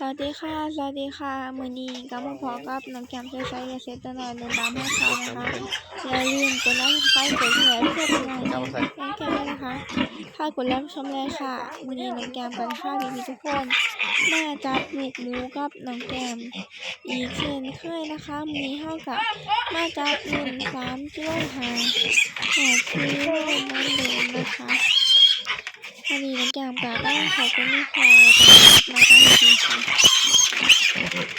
สวัสดีค่ะ สวัสดีค่ะ มือนี้ก็มาพอกับน้องแก้มใช้ใช้ยาเสพติดหน่อยเดินตามให้เขานะคะอย่าลืมกดไลค์กดไลค์กดแชร์เพื่อเป็นกำลังใจให้น้องแก้มด้วยนะคะ ถ้ากดแล้วชมเลยค่ะ มือนี้น้องแก้มกันค่ะพี่ๆทุกคนแมาจับลูกหมูกับน้องแก้มอีกเช่นเคยนะคะ มือนี้เท่ากับแมาจับหนึ่งสามกิโลหาแหาคิโลเหมือนเดิมนะคะ วันนี้น้องแก้มก็ได้ขอบคุณที่พอยตามรับนะคะพี่ๆค่ะ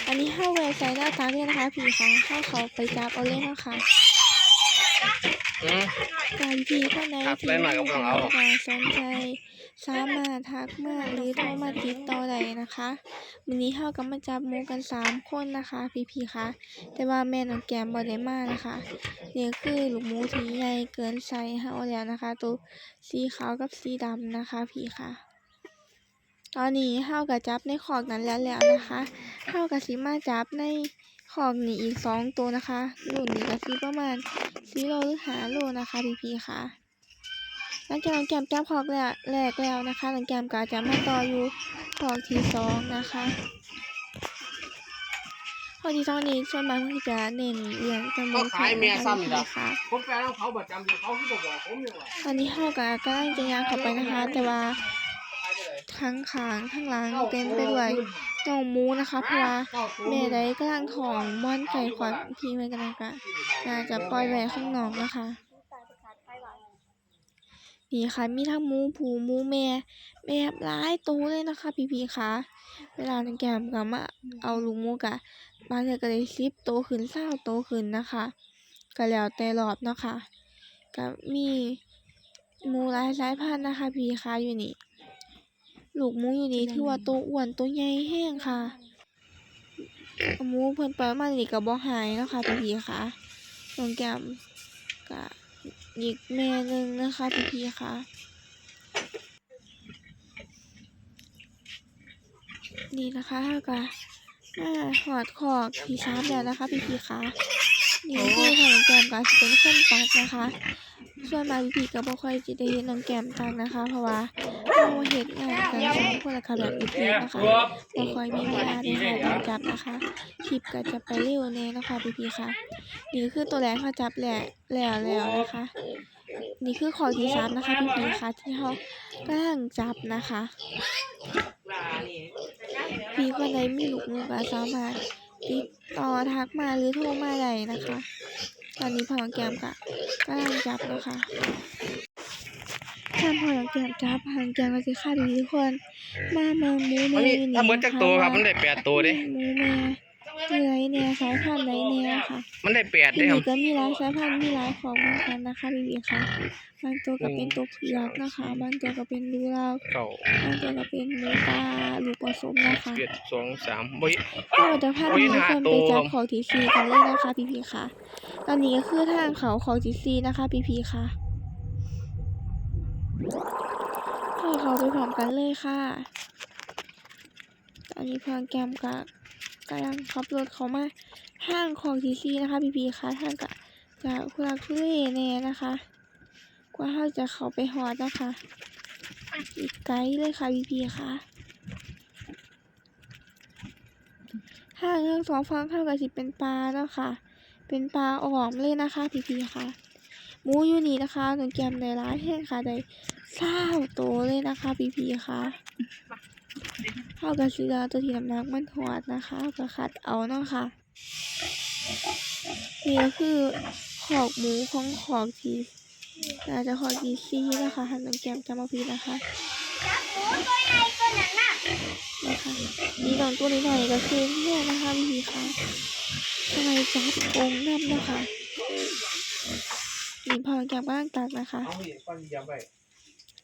อันนี้ห้าเว็บไซต์หน้าตาเนี่ยนะคะพีค่ะให้เขาไปจับเอาเล่นนะคะ การพี่ท่านใดครับที่ได้หน่อยก็ไม่ต้องเอาหรอกการสนใจสามารถทักมาหรือโทรมาติดต่อได้นะคะวันนี้เข้ากับมาจับหมูกันสามคนนะคะ พี่พี่ๆคะแต่ว่าแม่น้องแกมบอได้มานะคะนี่คือลูกหมูที่ใหญ่เกินไซส์เฮาแล้วนะคะ ตัวสีขาวกับสีดำนะคะ พี่ค่ะตอนนี้เฮากับจับในขอกนั้นแล้วแล้วนะคะเฮากับสิมาจับใน ขอกนี้อีกสองตัวนะคะรุ่นนี้ก็สิประมาณสี่โลหรือห้าโลนะคะพี่พี่ๆค่ะหลังจากน้องแกมจับขอกแล้วแรกแล้วนะคะน้องแกมก็จะมาต่ออยู่ขอกที่สองนะคะขอกที่สองนี้ส่วนมากมันจะเน้นเรื่องจำนวนเขาขายเมียซ้ำนี่ล่ะค่ะผมแปลแล้วเขาประจำอยู่เขาที่บอกบอกผมยังไงตอนนี้เฮาก็กำลังจะย่างเข้าไปนะคะ แต่ว่า ทั้งขางทั้งหลังเต็มไปด้วยน้องหมูนะคะเพราะว่าแม่ได้กำลังของม่อนไก่ขวัญพี่ไว้กันนะคะน่าจะปล่อยไว้ข้างนอกนะคะนี่ค่ะมีทั้งหมูผูหมูแม่แบบหลายตัวเลยนะคะ พี่ๆคะเวลาน้องแก้มก็มาเอาลูกหมูกะบางเทื่อก็ได้สิบโตวขึ้นเศร้าโตวขึ้นนะคะก็แล้วแต่รอบเนาะค่ะก็มีหมูหลายสายพันธุ์นะคะ พี่คะอยู่นี่ ลูกหมูอยู่นี่ถือว่าตัวอ้วนตัวใหญ่แห้งค่ะหมูเพิ่นปล่อยมานี่ก็บ่หายเนาะค่ะพี่ๆค่ะน้องแก้มก็อีกแม่หนึงนะคะพี่ๆค่ะนี่นะคะเฮาก็มาหอดขอกที่สามแล้วนะคะพี่ๆค่ะ นี่คือทางน้องแก้มก็สิเป็นคนตักนะคะ ส่วนมาพี่ก็บ่ค่อยสิได้เห็นน้องแก้มตักนะคะ เพราะว่าเราเฮ็ดงานกันสองคนละค่ะแบบรีบๆนะคะบ่ค่อยมีเวลาได้ถ่ายตอนจับนะคะคลิปก็จะไปเร็วแน่เนะคะพี่ๆค่ะนี่คือตัวแรกเขาจับแล้วแล้วแล้วนะคะ นี่คือขอที่สามนะคะพี่ๆค่ะที่เขากำลังจับนะคะพี่คนใดมีลูกหมูก็สามารถ ติดต่อทักมาหรือโทรมาได้นะคะ ตอนนี้พอน้องแก้มก็กำลังจับนะคะถ้าพอน้องแก้มจับพอน้องแก้มก็จะฆ่าดีทุกคน มาเมืองหมูมันแม่มีอยู่นี่ถ้าเหมือนจากตัวครับมันได้แปดตัวเด้หมูแม่ เนื้อเนี่ยสายพันธุ์ไหนเนี่ยค่ะมันได้แปดที่เด้ครันี่บก็มีหลายสายพันธุ์มีหลายของเหมือนกันนะคะพี่ๆค่ะบางตัวก็เป็นตัวเผือกนะคะบางตัวก็เป็นลูลาวเก้าบางตัวก็เป็นหมูปลาลูกผสมนะคะเจ็ดสองสามบ่ยก็จะพาพี่ทุกคนโอ้ไปยหาตัวจับของทีซีกันเลยนะคะพี่ๆค่ะ ตอนนี้ก็คือทางเขาของทีซีนะคะพี่ๆค่ะพาเขาไปพร้อมกันเลยค่ะ ตอนนี้พลังแกมก็ กำลังขับรถเขามาห้างของทีซีนะคะพี่ๆค่ะทางก็จะคุลักทุเลแน่นะคะ กว่าเขาจะเขาไปฮอดนะคะอีกไกลเลยค่ะพี่ๆค่ะห้างทั้งสองฝั่งเท่ากับสิเป็นปลาแล้วค่ะ เป็นปลาออมเลยนะคะ พี่ๆค่ะหมูอยู่นี่นะคะหนูแกมในร้านแห้งค่ะได้เศร้าโตวเลยนะคะ พี่ๆค่ะ เท่ากับสีดาตัวที่น้ำหนักมันหอดนะคะก็คัดเอาเนาะค่ะนี่ก็คือขอกหมูของขอกทีน่าจะขอกทีซีนะคะหันน้ำแกมจำมาพีนะคะนะคะนี่น้องตัวนี้หน่อยก็คือเนี่ยนะคะพี่ๆค่ะทำไมจับกงน้ำนะคะนี่พอนแกมก็ตั้งตักนะคะ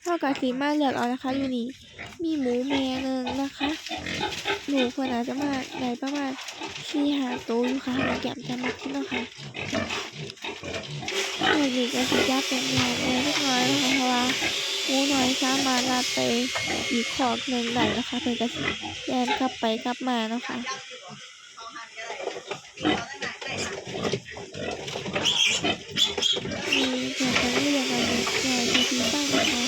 เอาอีกคนยำไปเท่ากับสีมาเลือกเอานะคะอยู่นี่มีหมูแม่หนึ่งนะคะ หนูควรอาจจะมาได้ประมาณสี่หาตัวอยู่ค่ะแกมจำมาคิดเนะค่ะเออนี่ก็สิยักเป็นใหญ่เล็กน้อยนะคะเพราะว่าหมูน้อยสามารถลาไปอีกขอบหนึ่งได้นะคะเพื่อจะแยนกลับไปกลับมานะคะมีเกี่ยวกับเรื่องอะไรเกี่ยวกับทีบ้างนะคะ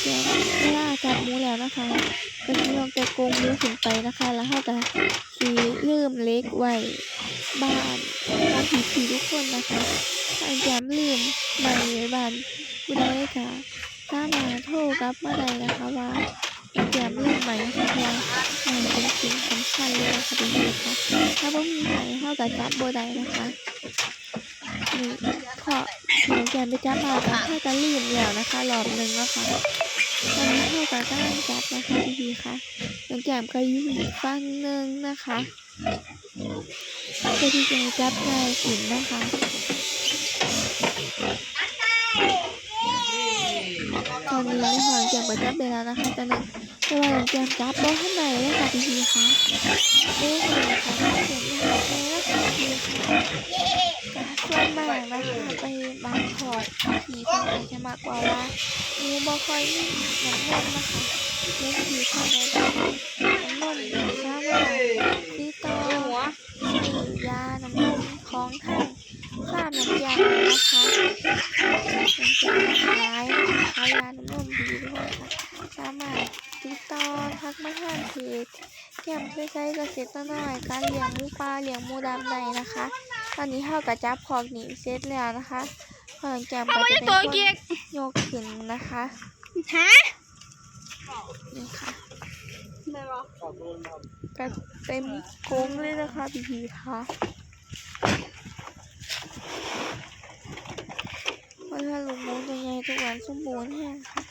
เกี่ยวกับเวลาจับหมูแล้วนะคะก็จะลองแต่กรงหมู ขึ้น ไปนะคะ แล้วเขาก็สีเริ่มเล็กไว้บ้านของผีๆทุกคนนะคะน้องแก้มลืมใหม่ไว้บ้านผู้ใดก็สามาโทรกับเมาได้นะคะว่าองแก้มลืมใหม่นะคะเพราะว่าใหม่เป็นสิ่งสำคัญเลยนะคะพี่ๆคะถ้าบ่มีใหม่เข้าก็จับบ่ได้นะคะนี่ขอน้องแก้มไปจับมาก็ถ้าจะลืมแล้วนะคะรอบหนึงแล้วค่ะ ตอนนี้เท่ากับกำลังจับนะคะพี่พีค่ะน้องแก้มก็อยู่อีกฝั่งหนึ่งนะคะเพื่อที่จะจับได้สินนะคะ ตอนนี้ในหอยแก้มก็จับไปแล้วนะคะแต่นึงแต่ว่าน้องแก้มจับบ่ข้างในเลยค่ะพี่พีคะเด้เลยค่ะเขียนไม่หายใจแล้วค่ะพี่พีค่ะส่วนมากนะคะไปบางพอร์ตผีเพิ่นอาจจะมากกว่าว่าหนูบ่คอยมีน้ำนมนะคะเลี้ยงผีเข้าไปได้น้ำนมสามารถติดต่อซื้อยาน้ำนมของทางฟาร์มน้ำยานะคะน้ำยาขายขายยาน้ำนมดีด้วยค่ะ สามารถติดต่อทักมาทางเพจ แก้มช่วยใช้เกษตรน้อยการเลี้ยงหมูปลาเลี้ยงหมูดำได้นะคะ ตอนนี้เฮากับจับพอกหนีเสร็จแล้วนะคะพอแก้มก็จะเป็นคนยกขึ้นนะคะฮะนี่ค่ะไม่บอกก็เต็มกรงเลยนะคะพี่พีค่ะเพราะถ้าลูกหมูตัวใหญ่ตัวหวานสมบูรณ์แห้งค่ะ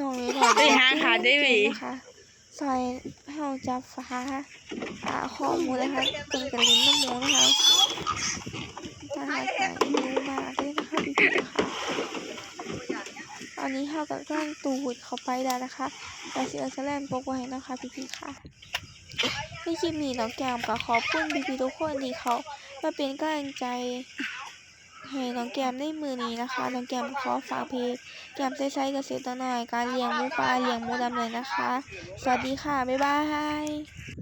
น้องเลยบอกไปหาขาได้ไหมนะคะซอย เฮาจับฟ้าอ่าข้อมูลนะคะตรงกระลิ้นน้ำมูนะคะถ้าหากใครรู้มาได้นะคะพี่พีค่ะตอนนี้เฮากับกำลังตูดเข้าไปแล้วนะคะแต่เสือสแลมปกไว้นะคะพี่พี่ๆค่ะในคลิปนี้น้องแก้มก็ขอบคุณพี่พี่ๆทุกคนที่เขามาเป็นกำลังใจ ให้น้องแก้มในมือนี้นะคะน้องแก้มขอฝากเพจแก้มใช้ๆเกษตรน้อย การเลี้ยงหมูปลาเลี้ยงหมูดำเลยนะคะ สวัสดีค่ะ บ๊ายบาย